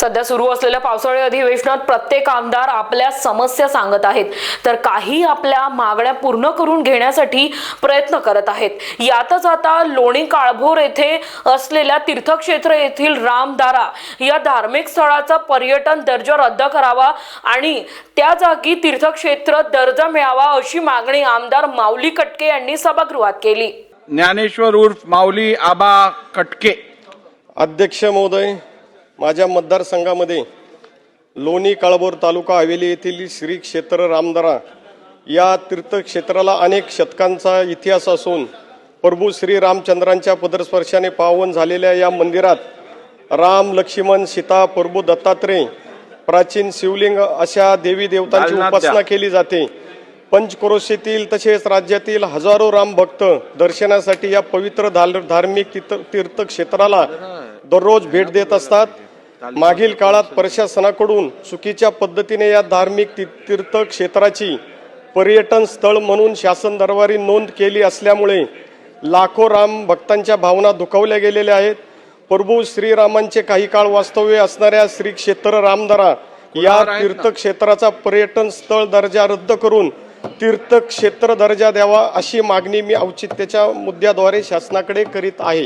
सध्या सुरू असलेल्या पावसाळी अधिवेशनात प्रत्येक आमदार आपल्या समस्या सांगत आहेत. तर काही आपल्या मागण्या पूर्ण करून घेण्यासाठी प्रयत्न करत आहेत. यातच आता लोणी काळभोर येथे असलेल्या तीर्थक्षेत्र येथील रामदारा या धार्मिक स्थळाचा पर्यटन दर्जा रद्द करावा आणि त्या जागी तीर्थक्षेत्र दर्जा मिळावा अशी मागणी आमदार माऊली कटके यांनी सभागृहात केली. ज्ञानेश्वर उर्फ माऊली आबा कटके. अध्यक्ष महोदय माझ्या मतदारसंघामध्ये लोणी काळभोर तालुका हवेली येथील श्री क्षेत्र रामदरा या तीर्थक्षेत्राला अनेक शतकांचा इतिहास असून प्रभू श्री रामचंद्रांच्या पदस्पर्शाने पावन झालेल्या या मंदिरात राम लक्ष्मण सीता प्रभू दत्तात्रय प्राचीन शिवलिंग अशा देवी देवतांची उपासना. केली जाते पंचक्रोशीतील तसेच राज्यातील हजारो राम भक्त दर्शनासाठी या पवित्र धार्मिक तीर्थ तीर्थक्षेत्राला दररोज भेट देत असतात मागील काळात प्रशासनाकडून चुकीच्या पद्धतीने या धार्मिक ती- तीर्थक्षेत्राची पर्यटन स्थळ म्हणून शासन दरबारी नोंद केली असल्यामुळे लाखो राम भक्तांच्या भावना दुखावल्या गेलेल्या आहेत प्रभू श्रीरामांचे काही काळ वास्तव्य असणाऱ्या श्री क्षेत्र रामदरा या? तीर्थक्षेत्राचा पर्यटन स्थळ दर्जा रद्द करून तीर्थक्षेत्र दर्जा द्यावा अशी मागणी मी औचित्याच्या मुद्द्याद्वारे शासनाकडे करीत आहे